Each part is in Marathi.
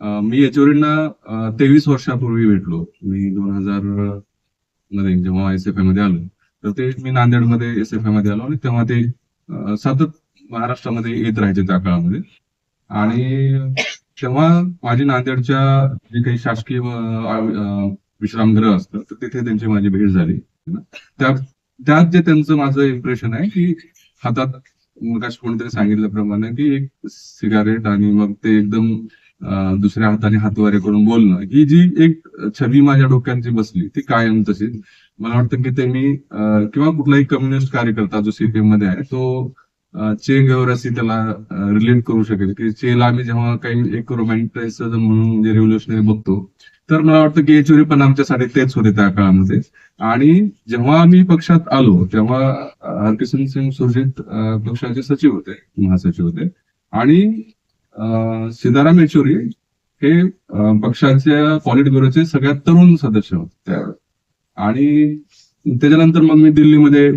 मी येचुरींना तेवीस वर्षापूर्वी भेटलो. मी दोन हजारमध्ये जेव्हा एस एफ आयमध्ये आलो तर ते मी नांदेडमध्ये एस एफ आयमध्ये आलो आणि तेव्हा ते सतत महाराष्ट्रामध्ये येत राहायचे त्या काळामध्ये. आणि तेव्हा माझी नांदेडच्या जे काही शासकीय विश्रामगृह असतं तर तिथे त्यांची माझी भेट झाली. त्या त्यात जे त्यांचं माझं इम्प्रेशन आहे की हातात मग कोणीतरी सांगितल्याप्रमाणे की एक सिगारेट आणि मग ते एकदम दुसऱ्या हाताने हातवारे करून बोलणं ही जी एक छबी माझ्या डोक्यांची बसली ती कायम तशीच. मला वाटतं की ते मी किंवा कुठलाही कम्युनिस्ट कार्यकर्ता जो सीपीएममध्ये आहे तो चे गेवरासी त्याला रिलेट करू शकेल की चेला आम्ही जेव्हा काही एक रोमॅन्टिसिझम म्हणून जे रेव्होल्युशनरी बघतो तर मला वाटतं की येचुरी पण आमच्यासाठी तेच होते त्या काळामध्ये. आणि जेव्हा आम्ही पक्षात आलो तेव्हा हरकिशन सिंग सुरजित पक्षाचे सचिव होते महासचिव होते. आणि सीताराम येचुरी हे पक्षाच्या पॉलिट ब्युरोचे सगळ्यात तरुण सदस्य होते त्यावेळेस आणि त्याच्यानंतर मग मी दिल्लीमध्ये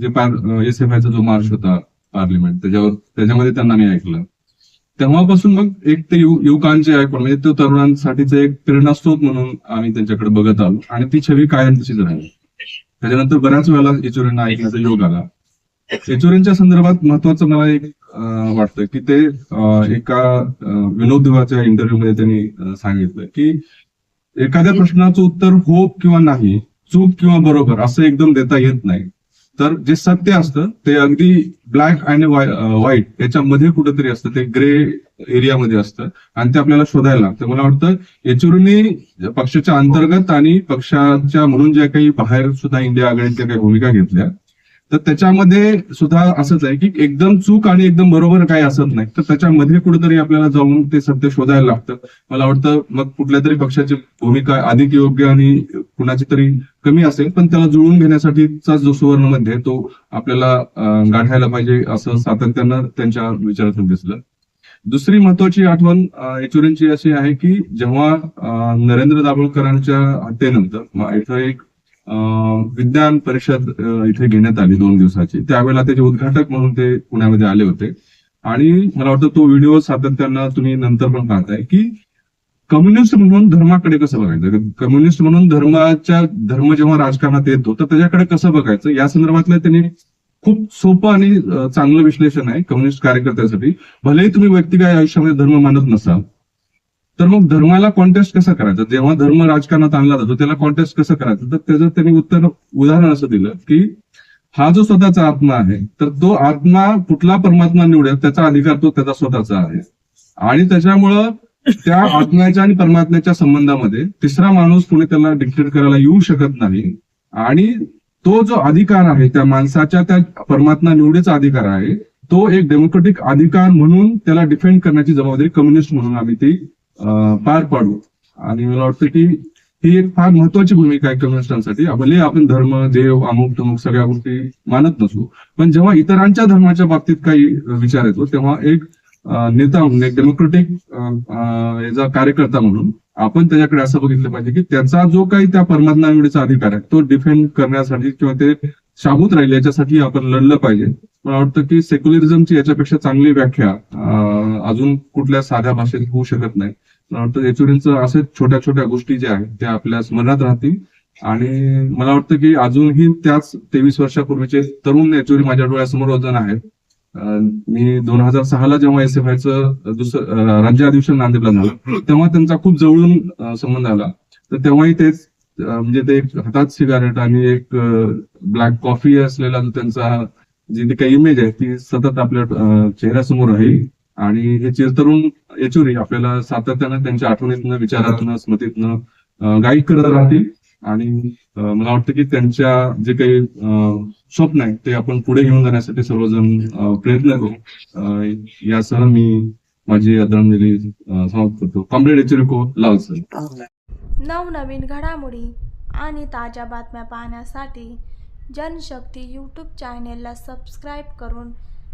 जे एस एफ आयचा जो मार्च होता पार्लिमेंट त्याच्यावर त्याच्यामध्ये त्यांना मी ऐकलं. तेव्हापासून मग एक ते युवकांचे ऐकून म्हणजे तो तरुणांसाठीचा एक प्रेरणास्त्रोत म्हणून आम्ही त्यांच्याकडे बघत आलो. आणि ती छवी कायम तशीच राहिली. त्याच्यानंतर बऱ्याच वेळेला येचुरींना ऐकण्याचा योग आला. येचुरींच्या संदर्भात महत्वाचं मला एक वाटतं की ते एका विनोद दुवाच्या इंटरव्ह्यू मध्ये त्यांनी सांगितलं की एखाद्या प्रश्नाचं उत्तर हो किंवा नाही चूक किंवा बरोबर असं एकदम देता येत नाही. तर जे सत्य असतं ते अगदी ब्लॅक आणि व्हाईट याच्यामध्ये कुठेतरी असतं ते ग्रे एरियामध्ये असतं आणि ते आपल्याला शोधायला लागतं. मला वाटतं येचुरीने पक्षाच्या अंतर्गत आणि पक्षाच्या म्हणून ज्या काही बाहेर सुद्धा इंडिया आघाडीच्या काही भूमिका घेतल्या तर त्याच्यामध्ये सुद्धा असंच आहे की एकदम चूक आणि एकदम बरोबर काही असत नाही. तर त्याच्यामध्ये कुठेतरी आपल्याला जाऊन ते सत्य शोधायला लागतं. मला वाटतं मग कुठल्या तरी पक्षाची भूमिका अधिक योग्य आणि कुणाची तरी कमी असेल पण त्याला जुळून घेण्यासाठीचा जो सुवर्णमध्ये तो आपल्याला गाठायला पाहिजे असं सातत्यानं त्यांच्या विचारातून दिसलं. दुसरी महत्वाची आठवण येचुरींची अशी आहे की जेव्हा नरेंद्र दाभोळकरांच्या हत्येनंतर इथं एक विज्ञान परिषद इथे घेण्यात आली दोन दिवसाची. त्यावेळेला त्याचे उद्घाटक म्हणून ते पुण्यामध्ये आले होते. आणि मला वाटतं तो व्हिडिओ सातत्यानं तुम्ही नंतर पण पाहताय की कम्युनिस्ट म्हणून धर्माकडे कसं बघायचं? कम्युनिस्ट म्हणून धर्माच्या धर्म जेव्हा राजकारणात येतो तर त्याच्याकडे कसं बघायचं? या संदर्भातलं त्यांनी खूप सोपं आणि चांगलं विश्लेषण आहे कम्युनिस्ट कार्यकर्त्यासाठी. भलेही तुम्ही व्यक्तिगत आयुष्यामध्ये धर्म मानत नसाल तर मग धर्माला कॉन्टेस्ट कसा करायचं? जेव्हा धर्म राजकारणात आणला जातो त्याला कॉन्टेस्ट कसं करायचं? तर त्याचं त्यांनी उत्तर उदाहरण असं दिलं की हा जो स्वतःचा आत्मा आहे तर तो आत्मा कुठला परमात्मा निवडेल त्याचा अधिकार तो त्याचा स्वतःचा आहे. आणि त्याच्यामुळं त्या आत्म्याच्या आणि परमात्म्याच्या संबंधामध्ये तिसरा माणूस कुणी त्याला डिक्टेट करायला येऊ शकत नाही. आणि तो जो अधिकार आहे त्या माणसाच्या त्या परमात्मा निवडीचा अधिकार आहे तो एक डेमोक्रेटिक अधिकार म्हणून त्याला डिफेंड करण्याची जबाबदारी कम्युनिस्ट म्हणून आम्ही ती पार पाडू. आणि मला वाटतं की ही एक फार महत्वाची भूमिका आहे कम्युनिस्टांसाठी. भले आपण धर्म देव अमुक तमुक सगळ्या गोष्टी मानत नसू पण जेव्हा इतरांच्या धर्माच्या बाबतीत काही विचार येतो तेव्हा एक नेता म्हणून एक डेमोक्रेटिक याचा कार्यकर्ता म्हणून आपण त्याच्याकडे असं बघितलं पाहिजे की त्याचा जो काही त्या परमात्मा अधिकार आहे तो डिफेंड करण्यासाठी किंवा ते शाबूत राहील याच्यासाठी आपण लढलं पाहिजे. मला वाटतं की सेक्युलरिझमची याच्यापेक्षा चांगली व्याख्या अजून कुठल्या साध्या भाषेत होऊ शकत नाही. मला वाटतं येचुरींचं असे छोट्या छोट्या गोष्टी ज्या आहेत त्या आपल्या स्मरणात राहतील. आणि मला वाटतं की अजूनही त्याच तेवीस वर्षापूर्वीचे तरुण येचुरी माझ्या डोळ्यासमोर अजून आहेत. मी दोन हजार सहाला जेव्हा एस एफ आयचं दुसरं राज्य अधिवेशन नांदेडला झालं तेव्हा त्यांचा खूप जवळून संबंध आला. तर तेव्हाही तेच म्हणजे ते एक हातात सिगारेट आणि एक ब्लॅक कॉफी असलेला त्यांचा जी काही इमेज आहे ती सतत आपल्या चेहऱ्यासमोर राहील. आणि हे चिरतरुण येचुरी आपल्याला सातत्यानं त्यांच्या आठवणीतनं विचारातनं स्मृतीतनं गाईड करत राहतील. आणि मला वाटतं की त्यांच्या जे काही स्वप्न आहे ते आपण पुढे घेऊन जाण्यासाठी सर्वजण प्रयत्न करू. यासह मी माझी आदरांजली समाप्त करतो. कॉम्रेड येचुरी को लाल सर. नवनवीन घडामोडी आणि ताज्या बातम्या पाहण्यासाठी जनशक्ती यूट्यूब चॅनेलला सबस्क्राईब करून